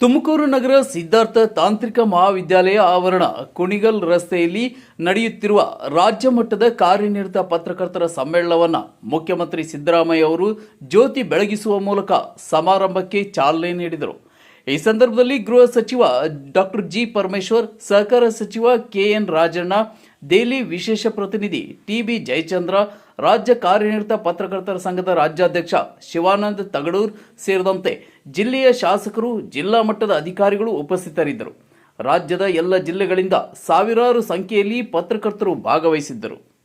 ತುಮಕೂರು ನಗರ ಸಿದ್ಧಾರ್ಥ ತಾಂತ್ರಿಕ ಮಹಾವಿದ್ಯಾಲಯ ಆವರಣ ಕುಣಿಗಲ್ ರಸ್ತೆಯಲ್ಲಿ ನಡೆಯುತ್ತಿರುವ ರಾಜ್ಯ ಮಟ್ಟದ ಕಾರ್ಯನಿರತ ಪತ್ರಕರ್ತರ ಸಮ್ಮೇಳನವನ್ನು ಮುಖ್ಯಮಂತ್ರಿ ಸಿದ್ದರಾಮಯ್ಯ ಅವರು ಜ್ಯೋತಿ ಬೆಳಗಿಸುವ ಮೂಲಕ ಸಮಾರಂಭಕ್ಕೆ ಚಾಲನೆ ನೀಡಿದರು. ಈ ಸಂದರ್ಭದಲ್ಲಿ ಗೃಹ ಸಚಿವ ಡಾಕ್ಟರ್ ಜಿ ಪರಮೇಶ್ವರ್, ಸಹಕಾರ ಸಚಿವ ಕೆಎನ್ ರಾಜಣ್ಣ, ದೆಹಲಿ ವಿಶೇಷ ಪ್ರತಿನಿಧಿ ಟಿಬಿ ಜಯಚಂದ್ರ ರಾಜ್ಯ ಕಾರ್ಯನಿರತ ಪತ್ರಕರ್ತರ ಸಂಘದ ರಾಜ್ಯಾಧ್ಯಕ್ಷ ಶಿವಾನಂದ ತಗಡೂರ್ ಸೇರಿದಂತೆ ಜಿಲ್ಲೆಯ ಶಾಸಕರು, ಜಿಲ್ಲಾ ಮಟ್ಟದ ಅಧಿಕಾರಿಗಳು ಉಪಸ್ಥಿತರಿದ್ದರು. ರಾಜ್ಯದ ಎಲ್ಲ ಜಿಲ್ಲೆಗಳಿಂದ ಸಾವಿರಾರು ಸಂಖ್ಯೆಯಲ್ಲಿ ಪತ್ರಕರ್ತರು ಭಾಗವಹಿಸಿದ್ದರು.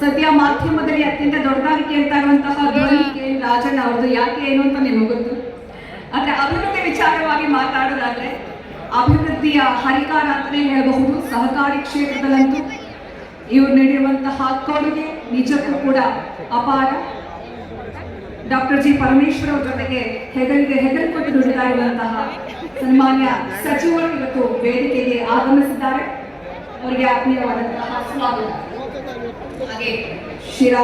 ಸದ್ಯ ಮಾಧ್ಯಮದಲ್ಲಿ ಅತ್ಯಂತ ದೊಡ್ಡದಾಗಿ ಇರುವಂತಹ ಧ್ವನಿ ರಾಜಣ್ಣ ಅವ್ರದ್ದು ಯಾಕೆ ಏನು ಅಂತ ನಿಮಗೆ ಗೊತ್ತು? ಆದ್ರೆ ಅಭಿವೃದ್ಧಿ ವಿಚಾರವಾಗಿ ಮಾತಾಡೋದಾದ್ರೆ ಅಭಿವೃದ್ಧಿಯ ಹರಿಕಾರ ಅಂತಲೇ ಹೇಳಬಹುದು, ಸಹಕಾರಿ ಕ್ಷೇತ್ರದಲ್ಲಂತೂ. ಇವರು ನೀಡಿರುವಂತಹ ಕೊಡುಗೆ ನಿಜಕ್ಕೂ ಕೂಡ ಅಪಾರ. ಡಾಕ್ಟರ್ ಜಿ ಪರಮೇಶ್ವರ್ ಅವ್ರ ಜೊತೆಗೆ ಹೆಗಲಿಗೆ ಹೆಗಲು ಕೊಟ್ಟು ದುಡಿತಾ ಇರುವಂತಹ ಸನ್ಮಾನ್ಯ ಸಚಿವರು ಇವತ್ತು ವೇದಿಕೆಗೆ ಆಗಮಿಸಿದ್ದಾರೆ. मुर्गी अपनी औरत का आगे। शिरा